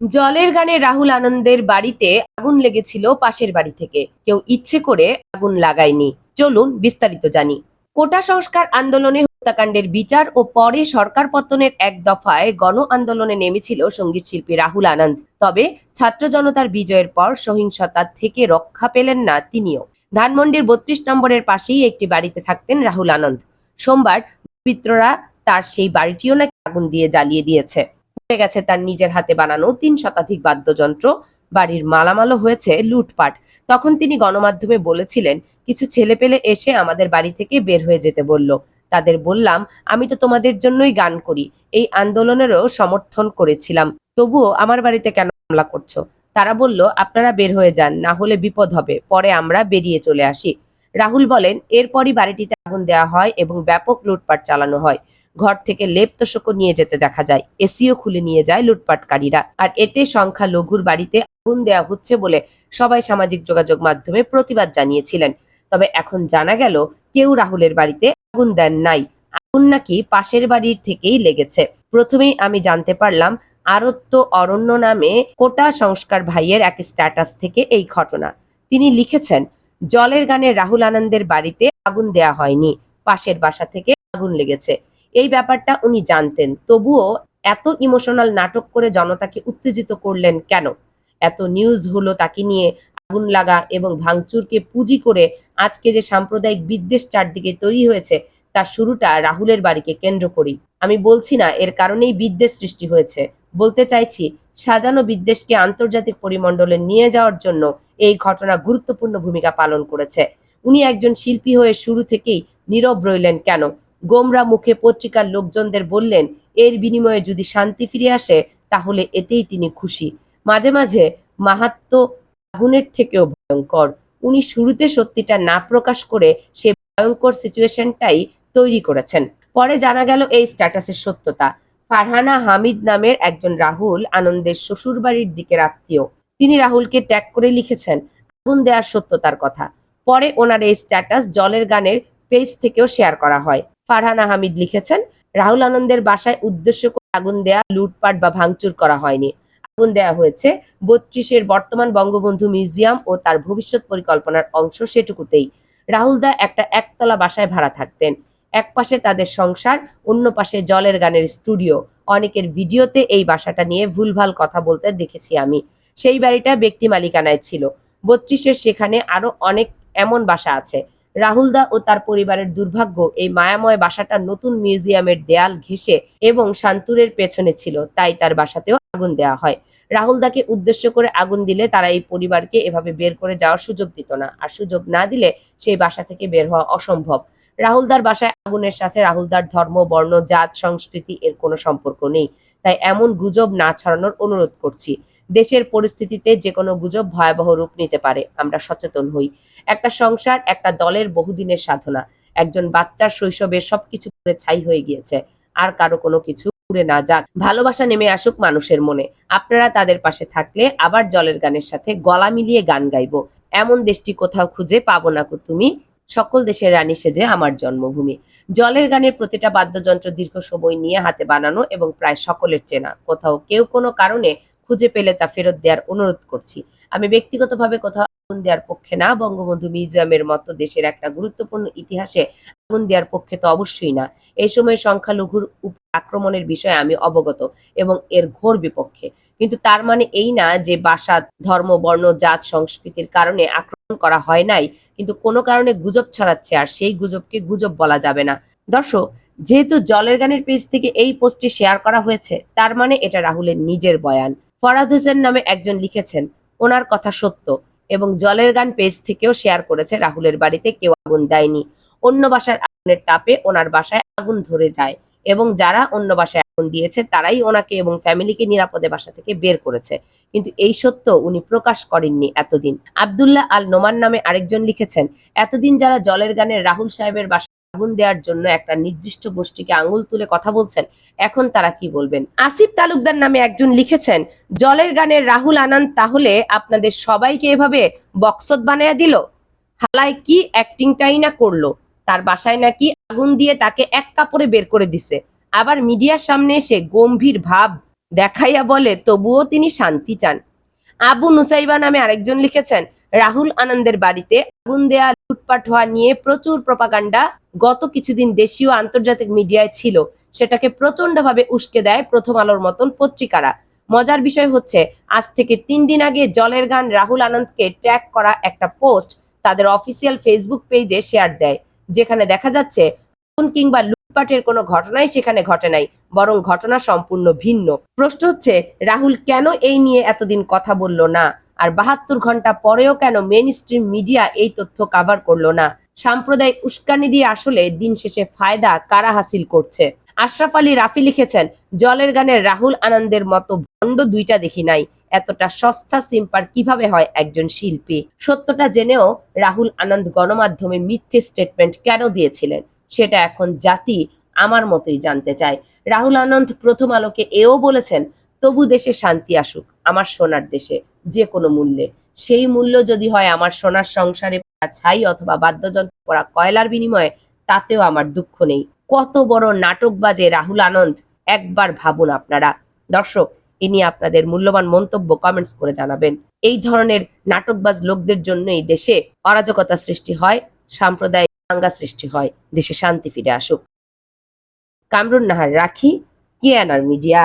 জলের গানে রাহুল আনন্দের বাড়িতে আগুন লেগেছিল পাশের বাড়ি থেকে। কেউ ইচ্ছে করে আগুন লাগায়নি। চলুন বিস্তারিত জানি। কোটা সংস্কার আন্দোলনে হত্যাকাণ্ডের বিচার ও পরে সরকার পতনের এক দফায় গণ আন্দোলনে নেমেছিল সংগীত শিল্পী রাহুল আনন্দ। তবে ছাত্র জনতার বিজয়ের পর সহিংসতা থেকে রক্ষা পেলেন না তিনিও। ধানমন্ডির বত্রিশ নম্বরের পাশেই একটি বাড়িতে থাকতেন রাহুল আনন্দ। সোমবার বিত্ররা তার সেই বাড়িটিও নাকি আগুন দিয়ে জ্বালিয়ে দিয়েছে। পুড়ে গেছে তার নিজের হাতে বানানো তিন শতাধিক বাদ্যযন্ত্র। বাড়ির মালামালও হয়েছে লুটপাট। তখন তিনি গণমাধ্যমে বলেছিলেন, কিছু ছেলেপেলে এসে আমাদের বাড়ি থেকে বের হয়ে যেতে বলল। তাদের বললাম, আমি তো তোমাদের জন্যই গান করি। এই আন্দোলনেরও সমর্থন করেছিলাম। তবুও আমার বাড়িতে কেন হামলা করছ? তারা বলল, আপনারা বের হয়ে যান, না হলে বিপদ হবে। পরে আমরা বেরিয়ে চলে আসি। রাহুল বলেন, এরপরই বাড়িটিতে আগুন দেওয়া হয় এবং ব্যাপক লুটপাট চালানো হয়। ঘর থেকে লেপ তোষকও নিয়ে যেতে দেখা যায়। এসিও খুলে নিয়ে যায় লুটপাটকারীরা। আর এতে সংখ্যা লঘুর বাড়িতে আগুন দেওয়া হচ্ছে বলে সবাই সামাজিক যোগাযোগ মাধ্যমে প্রতিবাদ জানিয়েছিলেন। তবে এখন জানা গেল, কেউ রাহুলের বাড়িতে আগুন দেন নাই। আগুন নাকি পাশের বাড়ির থেকেই লেগেছে। প্রথমেই আমি জানতে পারলাম, আরত্য অরণ্য নামে কোটা সংস্কার ভাইয়ের এক স্ট্যাটাস থেকে এই ঘটনা। তিনি লিখেছেন, জলের গানে রাহুল আনন্দের বাড়িতে আগুন দেয়া হয়নি। পাশের বাসা থেকে আগুন লেগেছে। এই ব্যাপারটা উনি জানতেন। তবুও এত ইমোশনাল নাটক করে জনতাকে উত্তেজিত করলেন কেন? এত নিউজ হলো তাকে নিয়ে আগুন লাগা এবং ভাঙচুরকে পুঁজি করে আজকে যে সাম্প্রদায়িক বিদ্বেষ চারদিকে তৈরি হয়েছে তার শুরুটা রাহুলের বাড়িকে কেন্দ্র করি আমি বলছি না, এর কারণেই বিদ্বেষ সৃষ্টি হয়েছে। বলতে চাইছি, সাজানো বিদ্বেষকে আন্তর্জাতিক পরিমণ্ডলে নিয়ে যাওয়ার জন্য এই ঘটনা গুরুত্বপূর্ণ ভূমিকা পালন করেছে। উনি একজন শিল্পী হয়ে শুরু থেকেই নীরব রইলেন কেন? গোমরা মুখে পত্রিকার লোকজনদের বললেন, এর বিনিময়ে যদি শান্তি ফিরে আসে, তাহলে এতেই তিনি খুশি। মাঝে মাঝে মাহাত্ম আগুনের থেকেও ভয়ঙ্কর। উনি শুরুতে সত্যিটা না প্রকাশ করে সে ভয়ঙ্কর সিচুয়েশনটাই তৈরি করেছেন। পরে জানা গেল এই স্ট্যাটাসের সত্যতা। ফারহানা হামিদ নামের একজন রাহুল আনন্দের শ্বশুরবাড়ির দিকের আত্মীয়। তিনি রাহুলকে ট্যাগ করে লিখেছেন, আগুন দেওয়ার সত্যতার কথা। পরে ওনার এই স্ট্যাটাস জলের গানের পেজ থেকেও শেয়ার করা হয়। ফারহানা হামিদ লিখেছেন, রাহুল আনন্দের বাসায় উদ্দেশ্য করে আগুন দেয়া, লুটপাট বা ভাঙচুর করা হয়নি। আগুন দেয়া হয়েছে বত্রিশের বর্তমান বঙ্গবন্ধু মিউজিয়াম ও তার ভবিষ্যৎ পরিকল্পনার অংশ সেটুকুতেই। রাহুল দা একটা একতলা বাসায় ভাড়া থাকতেন। এক পাশে তাদের সংসার, অন্য পাশে জলের গানের স্টুডিও। অনেকের ভিডিওতে এই বাসাটা নিয়ে ভুলভাল কথা বলতে দেখেছি আমি। সেই বাড়িটা ব্যক্তি মালিকানায় ছিল। বত্রিশের সেখানে আরও অনেক এমন বাসা আছে। রাহুলদা ও তার পরিবারের দুর্ভাগ্য, এই মায়াময় বাসাটা নতুন মিউজিয়ামের দেয়াল ঘেঁষে এবং শান্তুরের পেছনে ছিল, তাই তার বাসাতেও আগুন দেওয়া হয়। রাহুলদাকে উদ্দেশ্য করে আগুন দিলে তারা এই পরিবারকে এভাবে বের করে যাওয়ার সুযোগ দিত না, আর সুযোগ না দিলে সেই বাসা থেকে বের হওয়া অসম্ভব। রাহুলদার বাসায় আগুনের সাথে রাহুলদার ধর্ম, বর্ণ, জাত, সংস্কৃতি এর কোনো সম্পর্ক নেই, তাই এমন গুজব না ছড়ানোর অনুরোধ করছি। দেশের পরিস্থিতিতে যে কোনো গুজব ভয়াবহ রূপ নিতে পারে, আমরা সচেতন হই। একটা সংসার, একটা দলের বহুদিনের সাধনা। একজন বাচ্চার শৈশবের সবকিছু পুরে ছাই হয়ে গিয়েছে। আর কারও কোনো কিছু উড়ে না যাক। ভালোবাসা নেমে আসুক মানুষের মনে। আপনারা তাদের পাশে থাকলে আবার জলের গানের সাথে গলা মিলিয়ে গান গাইবো। এমন দেশটি কোথাও খুঁজে পাবো না তুমি। সকল দেশের রানী সেজে আমার জন্মভূমি। জলের গানের প্রতিটা বাদ্যযন্ত্র দীর্ঘ সময় নিয়ে হাতে বানানো এবং প্রায় সকলের চেনা। কোথাও কেউ কোনো কারণে খুঁজে পেলে তা ফেরত দেওয়ার অনুরোধ করছি। আমি ব্যক্তিগতভাবে কোথাও আগুন দেওয়ার পক্ষে না, বঙ্গবন্ধু মিউজিয়ামের মতো দেশের একটা গুরুত্বপূর্ণ ইতিহাসে আগুন দেওয়ার পক্ষে তো অবশ্যই না। এই সময় সংখ্যালঘুর আক্রমণের বিষয়ে আমি অবগত এবং এর ঘোর বিপক্ষে। কিন্তু তার মানে এই না যে বাসা, ধর্ম, বর্ণ, জাত, সংস্কৃতির কারণে আক্রমণ করা হয় নাই, কিন্তু কোনো কারণে গুজব ছড়াচ্ছে আর সেই গুজবকে গুজব বলা যাবে না। দর্শক, যেহেতু জলের গানের পেজ থেকে এই পোস্টটি শেয়ার করা হয়েছে, তার মানে এটা রাহুলের নিজের বয়ান। ফরাদ হোসেন নামে একজন লিখেছেন, ওনার কথা সত্য এবং জলের গান পেজ থেকেও শেয়ার করেছে রাহুলের বাড়িতে, কেউ আগুন দেয়নি। অন্য বাসার আগুনের তাপে ওনার বাসায় আগুন ধরে যায় এবং যারা অন্য বাসায় আগুন দিয়েছে, তারাই ওনাকে এবং ফ্যামিলিকে নিরাপদে বাসা থেকে বের করেছে। কিন্তু এই সত্য উনি প্রকাশ করেননি এতদিন। আবদুল্লাহ আল নোমান নামে আরেকজন লিখেছেন, এতদিন যারা জলের গানের রাহুল সাহেবের বাসায় আগুন দেওয়ার জন্য একটা নির্দিষ্ট গোষ্ঠীকে আঙুল তুলে কথা বলছেন। এখন তারা কি বলবেন? আসিফ তালুকদার নামে একজন লিখেছেন, জলের গানের রাহুল আনন্দ তাহলে আপনাদের সবাইকে এভাবে বক্সত বানায়া দিল? হালায় কি অ্যাক্টিংটাই না করল? তার বাসায় নাকি আগুন দিয়ে তাকে এক কাপড়ে বের করে দিছে। আবার মিডিয়ার সামনে এসে গম্ভীর ভাব দেখাইয়া বলে, তবুও তিনি শান্তি চান। আবু নুসাইবা নামে আরেকজন লিখেছেন, রাহুল আনন্দের বাড়িতে আগুন দেয়া লুটপাট হওয়া নিয়ে প্রচুর প্রপাগান্ডা গত কিছুদিন দেশীয় আন্তর্জাতিক মিডিয়ায় ছিল। সেটাকে প্রচন্ডভাবে উস্কে দেয় প্রথম আলোর মতন পত্রিকারা। মজার বিষয় হচ্ছে, আজ থেকে তিন দিন আগে জলের গান রাহুল আনন্দকে ট্যাগ করা একটা পোস্ট তাদের অফিসিয়াল ফেসবুক পেজে শেয়ার দেয়, যেখানে দেখা যাচ্ছে কিংবা লুটপাটের কোনো ঘটনাই সেখানে ঘটে নাই, বরং ঘটনা সম্পূর্ণ ভিন্ন। প্রশ্ন হচ্ছে, রাহুল কেন এই নিয়ে এতদিন কথা বলল না? আর বাহাত্তর ঘণ্টা পরেও কেন মেন মিডিয়া এই তথ্য কাভার করল না? সাম্প্রদায়িক উস্কানি দিয়ে আসলে দিন শেষে ফায়দা কারা হাসিল করছে? আশরাফ আলী রাফি লিখেছেন, জলের গানে রাহুল আনন্দের মতো ভণ্ড দুইটা দেখি নাই। এতটা সস্তা সিম্পার কীভাবে হয় একজন শিল্পী? সত্যটা জেনেও রাহুল আনন্দ গণমাধ্যমে মিথ্যে স্টেটমেন্ট কেন দিয়েছিলেন? সেটা এখন জাতি আমার মতোই জানতে চায়। রাহুল আনন্দ প্রথম আলোকে এও বলেছেন, তবু দেশে শান্তি আসুক, আমার সোনার দেশে। যে কোনো মূল্যে। সেই মূল্য যদি হয় আমার সোনার সংসারে ছাই অথবা বাদ্যযন্ত্র পড়া কয়লার বিনিময়ে, তাতেও আমার দুঃখ নেই। কত বড় নাটক বাজে রাহুল আনন্দ, একবার ভাবুন আপনারা। দর্শক নিয়ে আপনাদের মূল্যবান মন্তব্য কমেন্টস করে জানাবেন। এই ধরনের নাটকবাজ লোকদের জন্যই দেশে অরাজকতা সৃষ্টি হয়, সাম্প্রদায়িক দাঙ্গা সৃষ্টি হয়, দেশে শান্তি ফিরে আসুক। কামরুন নাহার রাখি কিয়ানার মিডিয়া।